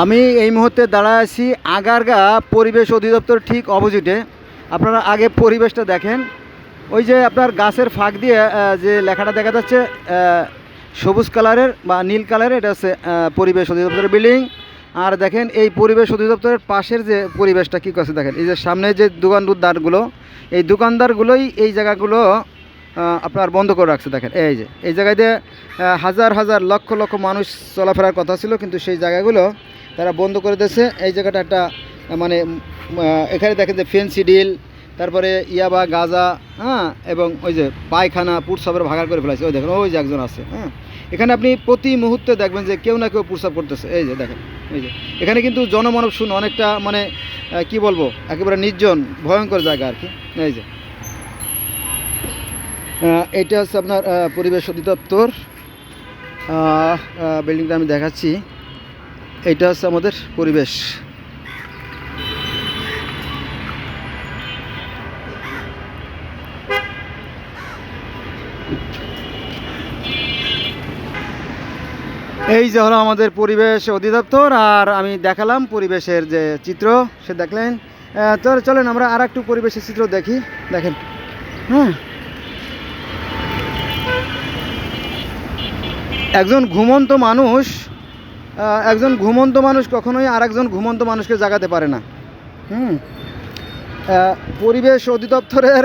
আমি এই মুহূর্তে দাঁড়ায় আছি আগারগা পরিবেশ অধিদপ্তর ঠিক অপোজিটে। আপনারা আগে পরিবেশটা দেখেন। ওই যে আপনার গাছের ফাঁক দিয়ে যে লেখাটা দেখা যাচ্ছে সবুজ কালারের বা নীল কালারের, এটা হচ্ছে পরিবেশ অধিদপ্তরের বিল্ডিং। আর দেখেন, এই পরিবেশ অধিদপ্তরের পাশের যে পরিবেশটা কী করছে দেখেন। এই যে সামনে যে দোকান দোকানদারগুলো, এই দোকানদারগুলোই এই জায়গাগুলো আপনার বন্ধ করে রাখছে দেখেন। এই যে, এই জায়গায় হাজার হাজার লক্ষ লক্ষ মানুষ চলাফেরার কথা ছিল, কিন্তু সেই জায়গাগুলো তারা বন্ধ করে দিয়েছে। এই জায়গাটা একটা মানে এখানে দেখেন যে ফেন্সি ডিল, তারপরে ইয়াবা, গাজা হ্যাঁ এবং ওই যে পায়খানা পুরসাবের ভাগার করে ফেলাইছে ওই দেখেন, ওই যে একজন আছে হ্যাঁ। এখানে আপনি প্রতি মুহূর্তে দেখবেন যে কেউ না কেউ প্রস্রাব করতেছে। এই যে দেখেন, এই যে। এখানে কিন্তু জনমানব শূন্য অনেকটা মানে কি বলব, একেবারে নির্জন, ভয়ঙ্কর জায়গা আর কি। এই যে। এটা হচ্ছে আপনার পরিবেশ অধিদপ্তর। বিল্ডিংটা আমি দেখাচ্ছি। এইটা হচ্ছে আমাদের পরিবেশ। এই যে হলো আমাদের পরিবেশ অধিদপ্তর, আর আমি দেখালাম পরিবেশের যে চিত্র, সে দেখলেন। তো চলেন আমরা আর একটু পরিবেশের চিত্র দেখি, দেখেন। হ্যাঁ একজন ঘুমন্ত মানুষ একজন ঘুমন্ত মানুষ কখনোই আর একজন ঘুমন্ত মানুষকে জাগাতে পারে না। হুম? পরিবেশ অধিদপ্তরের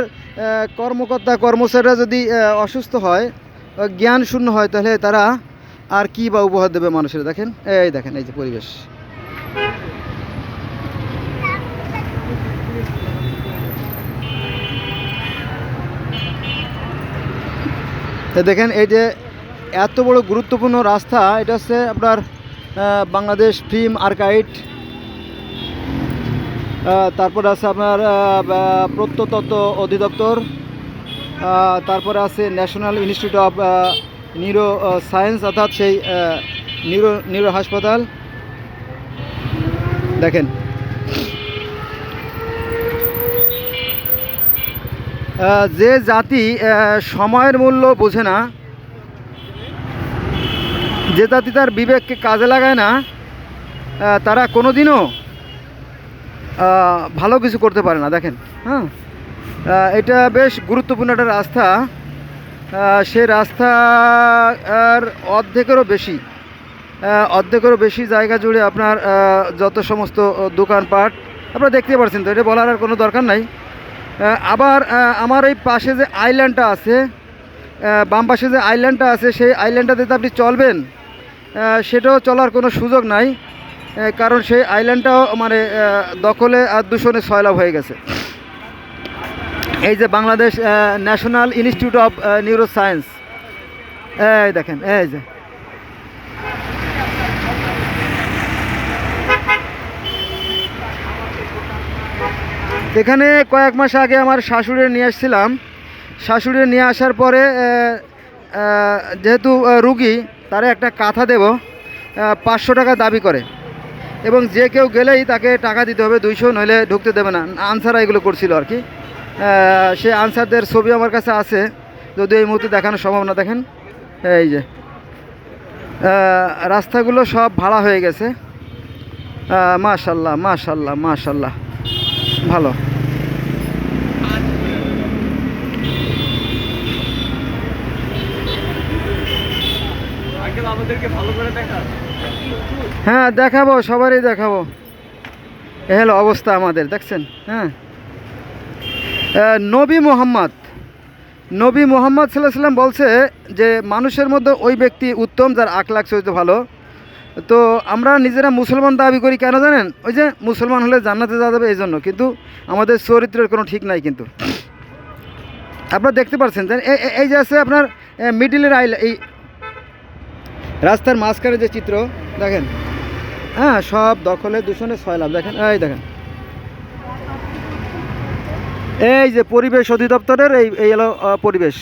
কর্মকর্তা, কর্মচারীরা যদি অসুস্থ হয় জ্ঞান শূন্য হয়, তাহলে তারা আর কি বা উপহার দেবে মানুষের? দেখেন, এই দেখেন, এই যে পরিবেশ। দেখেন, এই যে এত বড় গুরুত্বপূর্ণ রাস্তা, এটা হচ্ছে আপনার বাংলাদেশ ফিল্ম আর্কাইট তারপর আছে আপনার প্রত্নতত্ত্ব অধিদপ্তর। তারপরে আছে national institute of neuro science, অর্থাৎ সেই নিউরো নিউরো হাসপাতাল। দেখেন। যে জাতি সময়ের মূল্য বোঝে না যে জাতি তার বিবেককে কাজে লাগায় না তারা কোনো দিনও ভালো কিছু করতে পারে না, দেখেন হ্যাঁ? এটা বেশ গুরুত্বপূর্ণ একটা রাস্তা সে রাস্তা আর অর্ধেকেরও বেশি অর্ধেকেরও বেশি জায়গা জুড়ে আপনার যত সমস্ত দোকানপাট, আপনারা দেখতে পাচ্ছেন তো, এটা বলার আর কোনো দরকার নাই। আবার আমার এই পাশে যে আইল্যান্ডটা আছে বাম পাশে যে আইল্যান্ডটা আছে, সেই আইল্যান্ডটাতে আপনি চলবেন সেটাও চলার কোনো সুযোগ নাই কারণ সেই আইল্যান্ডটাও মানে দখলে আর দূষণে সয়লাভ হয়ে গেছে। এই যে Bangladesh national institute of neuro science এই দেখেন, এই যে। এখানে কয়েক মাস আগে আমার শাশুড়ি নিয়ে এসেছিলাম। শাশুড়ি নিয়ে আসার পরে যেহেতু রুগী তারে একটা কাঁথা দেব পাঁচশো টাকা দাবি করে। এবং যে কেউ গেলেই তাকে টাকা দিতে হবে, দুইশো নইলে ঢুকতে দেবে না। আনসাররা এগুলো করছিল আর কি। সেই আনসারদের ছবি আমার কাছে আছে যদি এই মুহূর্তে দেখানো সম্ভব না, দেখেন। এই যে। রাস্তাগুলো সব ভাড়া হয়ে গেছে। মাশাল্লাহ মাশাল্লাহ মাশাল্লাহ। ভালো। হ্যাঁ দেখাবো, সবারই দেখাবো। হলো অবস্থা আমাদের, দেখছেন? হ্যাঁ। নবী মোহাম্মদ। নবী মোহাম্মদ সাল্লাহ সাল্লাম বলছে যে, মানুষের মধ্যে ওই ব্যক্তি উত্তম, যার আখলাখ চরিত্র ভালো। তো আমরা নিজেরা মুসলমান দাবি করি কেন জানেন? ওই যে মুসলমান হলে জান্নাতে যাওয়া যাবে এই জন্য কিন্তু আমাদের চরিত্রের কোনো ঠিক নাই কিন্তু। আপনারা দেখতে পাচ্ছেন এই যে আছে আপনার মিডিলের আইল এই রাস্তার মাঝখানে যে চিত্র, দেখেন। হ্যাঁ সব দখলে, দূষণে সয়লাভ দেখেন, এই দেখেন। এই যে পরিবেশ অধিদপ্তরের এই এই হলো পরিবেশ।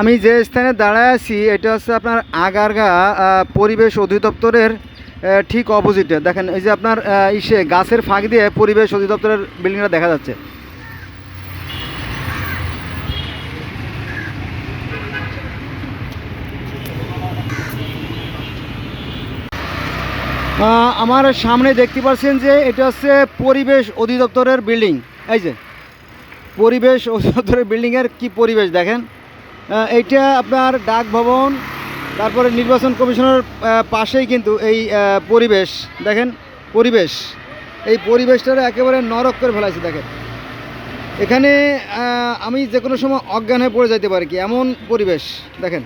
আমি যে স্থানে দাঁড়ায় আছি, এটা হচ্ছে আপনার আগারগা পরিবেশ অধিদপ্তরের ঠিক অপোজিটে দেখেন, এই যে আপনার ইসে গাছের ফাঁক দিয়ে পরিবেশ অধিদপ্তরের বিল্ডিংটা দেখা যাচ্ছে। আমার সামনে দেখতে পাচ্ছেন যে এটা হচ্ছে পরিবেশ অধিদপ্তরের বিল্ডিং। এই যে, পরিবেশ অধিদপ্তরের বিল্ডিংয়ের কি পরিবেশ দেখেন। এইটা আপনার ডাক ভবন, তারপরে নির্বাচন কমিশনের পাশেই কিন্তু এই পরিবেশ। দেখেন, পরিবেশ। এই পরিবেশটা একেবারে নরক করে ফেলাইছে, দেখেন। এখানে আমি যে কোনো সময় অজ্ঞান হয়ে পড়ে যাইতে পারি কি? এমন পরিবেশ, দেখেন।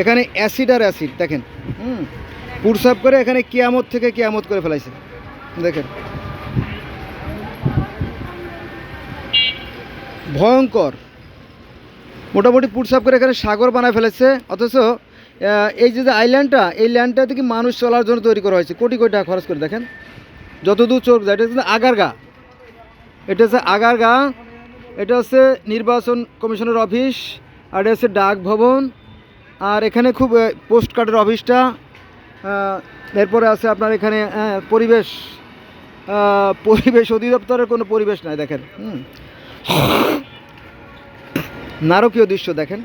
এখানে অ্যাসিড আর অ্যাসিড, দেখেন। হুম? পুরসাপ করে এখানে কিয়ামত থেকে কিয়ামত করে ফেলাইছে। দেখেন। ভয়ঙ্কর। মোটামুটি পুরসাপ করে এখানে সাগর বানায় ফেলেছে, অথচ এই যে যে আইল্যান্ডটা এই ল্যান্ডটা থেকে মানুষ চলার জন্য তৈরি করা হয়েছে। কোটি কোটি টাকা খরচ করে, দেখেন। যতদূর চোখ যায়, এটা হচ্ছে আগারগা। এটা হচ্ছে আগারগা, এটা হচ্ছে নির্বাচন কমিশনের অফিস, আর এটা হচ্ছে ডাক ভবন আর এখানে খুব পোস্ট কার্ডের অফিসটা এরপরে আছে আপনার এখানে পরিবেশ পরিবেশ অধিদপ্তরের কোনো পরিবেশ নাই, দেখেন, হুম। নারকীয় দৃশ্য দেখেন।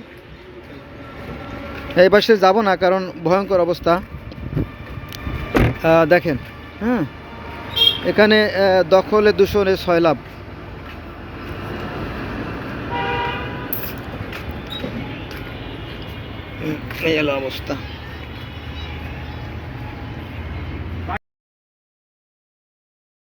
এই পাশে যাব না, কারণ ভয়ঙ্কর অবস্থা। দেখেন হ্যাঁ এখানে দখলে দূষণে সয়লাভ এই হলো অবস্থা।